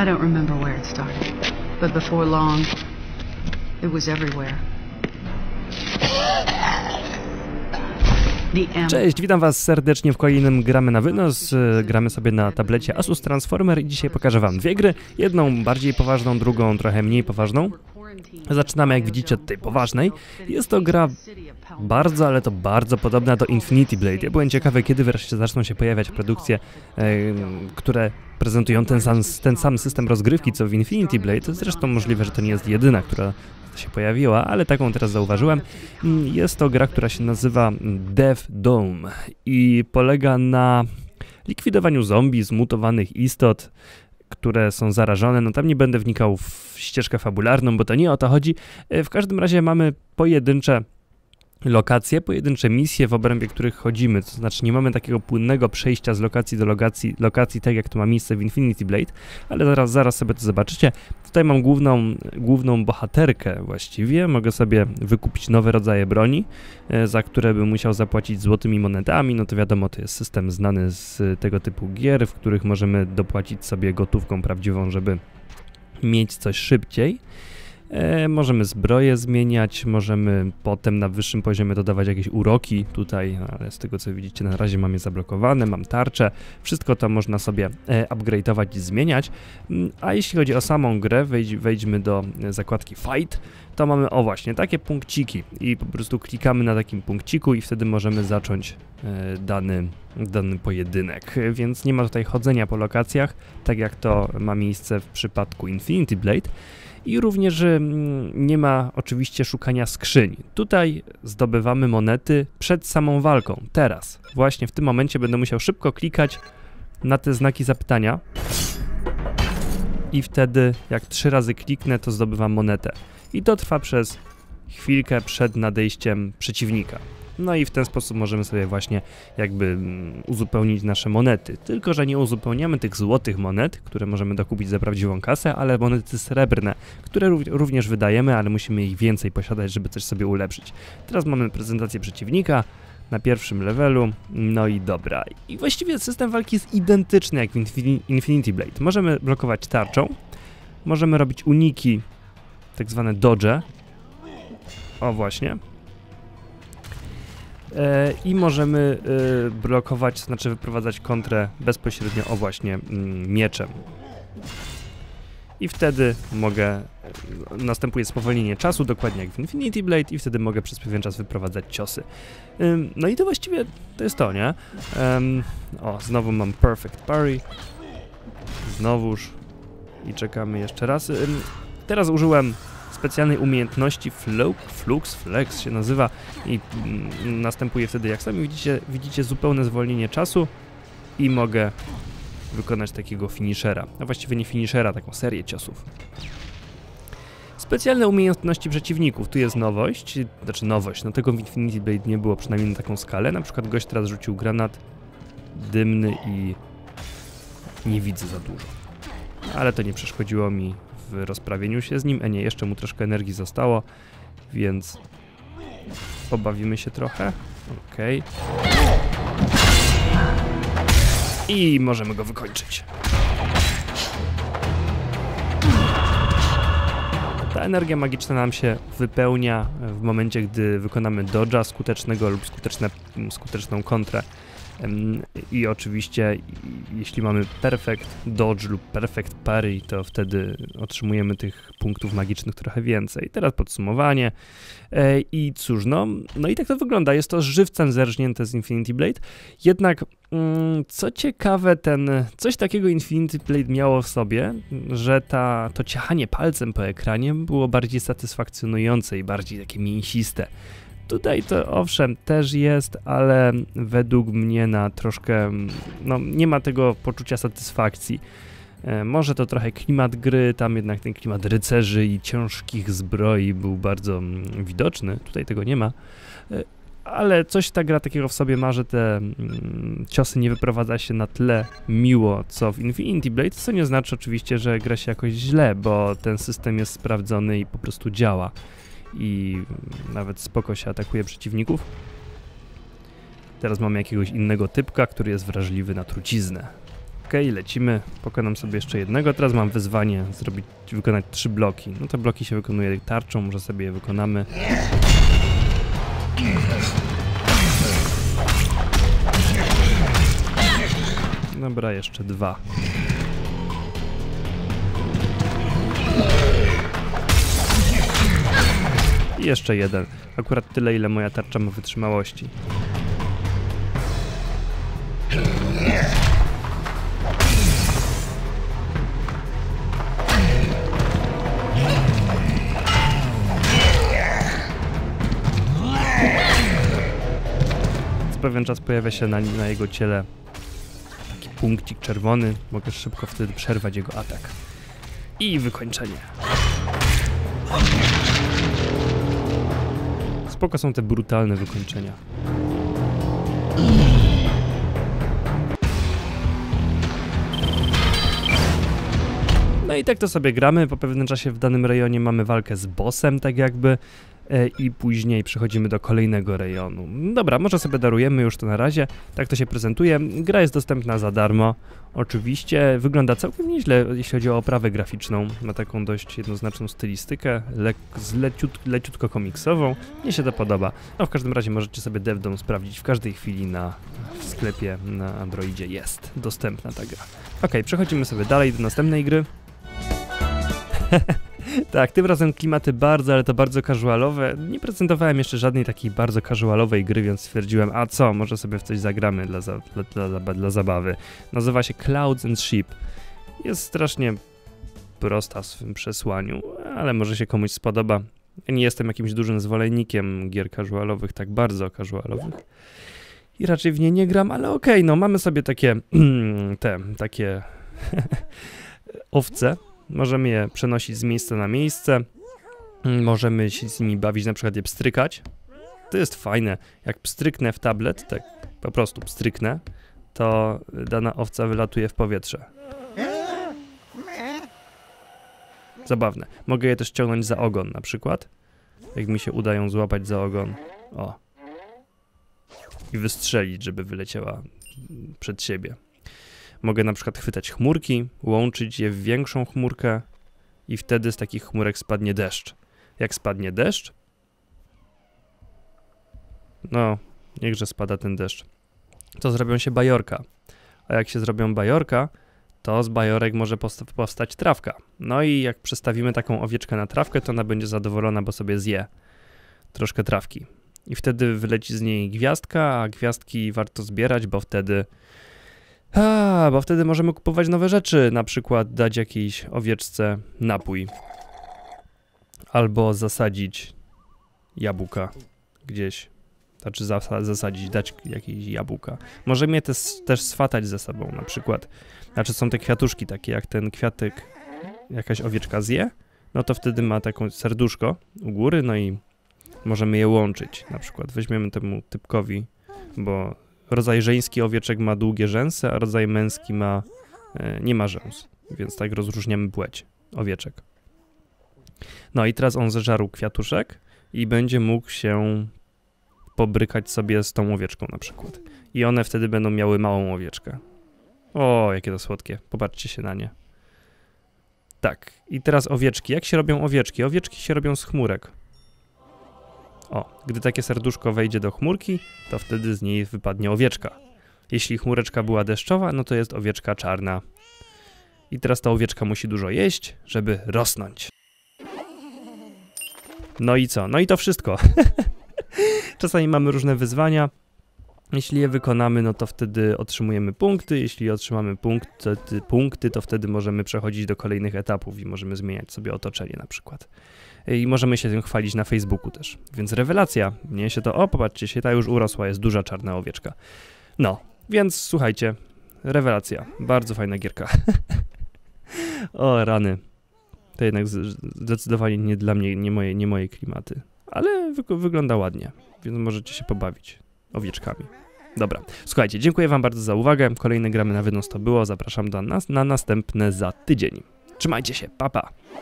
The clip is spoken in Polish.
I don't remember where it started, but before long, it was everywhere. Cześć, witam was serdecznie w kolejnym Gramy na Wynos. E, Gramy sobie na tablecie Asus Transformer i dzisiaj pokażę wam dwie gry. Jedną bardziej poważną, drugą trochę mniej poważną. Zaczynamy jak widzicie od tej poważnej. Jest to gra bardzo, ale to bardzo podobna do Infinity Blade. Ja byłem ciekawy, kiedy wreszcie zaczną się pojawiać produkcje, e, które prezentują ten sam, ten sam system rozgrywki co w Infinity Blade. Zresztą możliwe, że to nie jest jedyna, która się pojawiła, ale taką teraz zauważyłem. Jest to gra, która się nazywa Death Dome i polega na likwidowaniu zombie, zmutowanych istot, które są zarażone. No tam nie będę wnikał w ścieżkę fabularną, bo to nie o to chodzi. E, W każdym razie mamy pojedyncze lokacje, pojedyncze misje, w obrębie których chodzimy. To znaczy nie mamy takiego płynnego przejścia z lokacji do lokacji, lokacji tak jak to ma miejsce w Infinity Blade, ale zaraz, zaraz sobie to zobaczycie. Tutaj mam główną, główną bohaterkę właściwie. Mogę sobie wykupić nowe rodzaje broni, e, za które bym musiał zapłacić złotymi monetami. No to wiadomo, to jest system znany z tego typu gier, w których możemy dopłacić sobie gotówką prawdziwą, żeby mieć coś szybciej. E, możemy zbroję zmieniać, możemy potem na wyższym poziomie dodawać jakieś uroki tutaj, ale z tego co widzicie na razie mam je zablokowane, mam tarczę, wszystko to można sobie e, upgrade'ować i zmieniać. Mm, A jeśli chodzi o samą grę, wejdź, wejdźmy do e, zakładki Fight, to mamy o właśnie takie punkciki i po prostu klikamy na takim punkciku i wtedy możemy zacząć e, dany, dany pojedynek, więc nie ma tutaj chodzenia po lokacjach, tak jak to ma miejsce w przypadku Infinity Blade. I również mm, nie ma oczywiście szukania skrzyń. Tutaj zdobywamy monety przed samą walką. Teraz, właśnie w tym momencie będę musiał szybko klikać na te znaki zapytania. I wtedy, jak trzy razy kliknę, to zdobywam monetę. I to trwa przez chwilkę przed nadejściem przeciwnika. No i w ten sposób możemy sobie właśnie jakby mm, uzupełnić nasze monety. Tylko, że nie uzupełniamy tych złotych monet, które możemy dokupić za prawdziwą kasę, ale monety srebrne, które rów- również wydajemy, ale musimy ich więcej posiadać, żeby coś sobie ulepszyć. Teraz mamy prezentację przeciwnika na pierwszym levelu, no i dobra. I właściwie system walki jest identyczny jak w Infini- Infinity Blade. Możemy blokować tarczą, możemy robić uniki, tak zwane dodge. O właśnie. E, I możemy e, blokować, to znaczy wyprowadzać kontrę bezpośrednio, o właśnie, mm, mieczem. I wtedy mogę, e, następuje spowolnienie czasu, dokładnie jak w Infinity Blade, i wtedy mogę przez pewien czas wyprowadzać ciosy. No i to właściwie to jest to, nie? O, znowu mam Perfect Parry. Znowuż. I czekamy jeszcze raz. Teraz użyłem specjalnej umiejętności Flux, Flux, Flex się nazywa i mm, następuje wtedy, jak sami widzicie, widzicie zupełne zwolnienie czasu i mogę wykonać takiego finishera, a właściwie nie finishera, taką serię ciosów. Specjalne umiejętności przeciwników, tu jest nowość, znaczy nowość, no tego w Infinity Blade nie było przynajmniej na taką skalę, na przykład gość teraz rzucił granat dymny i nie widzę za dużo. Ale to nie przeszkodziło mi w rozprawieniu się z nim. E nie, jeszcze mu troszkę energii zostało, więc pobawimy się trochę. Okej. I możemy go wykończyć. Ta energia magiczna nam się wypełnia w momencie, gdy wykonamy dodge'a skutecznego lub skuteczne, skuteczną kontrę. I oczywiście, jeśli mamy perfect dodge lub perfect parry, to wtedy otrzymujemy tych punktów magicznych trochę więcej. Teraz podsumowanie. E, I cóż, no, no i tak to wygląda. Jest to żywcem zerżnięte z Infinity Blade. Jednak, mm, co ciekawe, ten coś takiego Infinity Blade miało w sobie, że ta, to ciachanie palcem po ekranie było bardziej satysfakcjonujące i bardziej takie mięsiste. Tutaj to owszem też jest, ale według mnie na troszkę, no nie ma tego poczucia satysfakcji. E, Może to trochę klimat gry, tam jednak ten klimat rycerzy i ciężkich zbroi był bardzo mm, widoczny, tutaj tego nie ma. E, Ale coś ta gra takiego w sobie ma, że te mm, ciosy nie wyprowadza się na tle miło, co w Infinity Blade, co nie znaczy oczywiście, że gra się jakoś źle, bo ten system jest sprawdzony i po prostu działa i nawet spoko się atakuje przeciwników. Teraz mamy jakiegoś innego typka, który jest wrażliwy na truciznę. Okej, lecimy. Pokonam sobie jeszcze jednego. Teraz mam wyzwanie zrobić, wykonać trzy bloki. No te bloki się wykonuje tarczą, może sobie je wykonamy. Dobra, jeszcze dwa. I jeszcze jeden. Akurat tyle, ile moja tarcza ma wytrzymałości. Co pewien czas pojawia się na, na jego ciele taki punkcik czerwony. Mogę szybko wtedy przerwać jego atak. I wykończenie. Spoko są te brutalne wykończenia. No i tak to sobie gramy. Po pewnym czasie w danym rejonie mamy walkę z bossem, tak jakby. E, I później przechodzimy do kolejnego rejonu. Dobra, może sobie darujemy już to na razie. Tak to się prezentuje. Gra jest dostępna za darmo. Oczywiście wygląda całkiem nieźle, jeśli chodzi o oprawę graficzną. Ma taką dość jednoznaczną stylistykę, lek, z leciut, leciutko komiksową. Mnie się to podoba. No w każdym razie możecie sobie DevDom sprawdzić w każdej chwili na w sklepie na Androidzie jest dostępna ta gra. Ok, przechodzimy sobie dalej do następnej gry. tak, tym razem klimaty bardzo, ale to bardzo casualowe. Nie prezentowałem jeszcze żadnej takiej bardzo casualowej gry, więc stwierdziłem, a co, może sobie w coś zagramy dla, za, dla, dla, dla, zabawy. Nazywa się Clouds and Sheep. Jest strasznie prosta w swym przesłaniu, ale może się komuś spodoba. Ja nie jestem jakimś dużym zwolennikiem gier casualowych, tak bardzo casualowych. I raczej w nie nie gram, ale okej, no mamy sobie takie te, takie owce. Możemy je przenosić z miejsca na miejsce. Możemy się z nimi bawić, na przykład je pstrykać. To jest fajne. Jak pstryknę w tablet, tak po prostu pstryknę, to dana owca wylatuje w powietrze. Zabawne. Mogę je też ciągnąć za ogon na przykład. Jak mi się uda ją złapać za ogon. O. I wystrzelić, żeby wyleciała przed siebie. Mogę na przykład chwytać chmurki, łączyć je w większą chmurkę i wtedy z takich chmurek spadnie deszcz. Jak spadnie deszcz, no, niechże spada ten deszcz, to zrobią się bajorka. A jak się zrobią bajorka, to z bajorek może powstać trawka. No i jak przestawimy taką owieczkę na trawkę, to ona będzie zadowolona, bo sobie zje troszkę trawki. I wtedy wyleci z niej gwiazdka, a gwiazdki warto zbierać, bo wtedy a, bo wtedy możemy kupować nowe rzeczy, na przykład dać jakiejś owieczce napój. Albo zasadzić jabłka gdzieś. Znaczy zasa- zasadzić, dać jakieś jabłka. Możemy je też, też swatać ze sobą, na przykład. Znaczy są te kwiatuszki takie, jak ten kwiatek jakaś owieczka zje, no to wtedy ma taką serduszko u góry, no i możemy je łączyć. Na przykład weźmiemy temu typkowi, bo rodzaj żeński owieczek ma długie rzęsy, a rodzaj męski ma e, nie ma rzęs, więc tak rozróżniamy płeć owieczek. No i teraz on zeżarł kwiatuszek i będzie mógł się pobrykać sobie z tą owieczką na przykład. I one wtedy będą miały małą owieczkę. O, jakie to słodkie. Popatrzcie się na nie. Tak. I teraz owieczki. Jak się robią owieczki? Owieczki się robią z chmurek. O, gdy takie serduszko wejdzie do chmurki, to wtedy z niej wypadnie owieczka. Jeśli chmureczka była deszczowa, no to jest owieczka czarna. I teraz ta owieczka musi dużo jeść, żeby rosnąć. No i co? No i to wszystko. Czasami mamy różne wyzwania. Jeśli je wykonamy, no to wtedy otrzymujemy punkty. Jeśli otrzymamy punkty, punkty, to wtedy możemy przechodzić do kolejnych etapów i możemy zmieniać sobie otoczenie na przykład. I możemy się tym chwalić na Facebooku też. Więc rewelacja. Mnie się to, o popatrzcie się, ta już urosła, jest duża czarna owieczka. No, więc słuchajcie, rewelacja. Bardzo fajna gierka. o, rany. To jednak zdecydowanie nie dla mnie, nie moje, nie moje klimaty. Ale wy wygląda ładnie, więc możecie się pobawić owieczkami. Dobra, słuchajcie, dziękuję wam bardzo za uwagę. Kolejne gramy na wynos to było. Zapraszam do nas na następne za tydzień. Trzymajcie się, papa. Pa.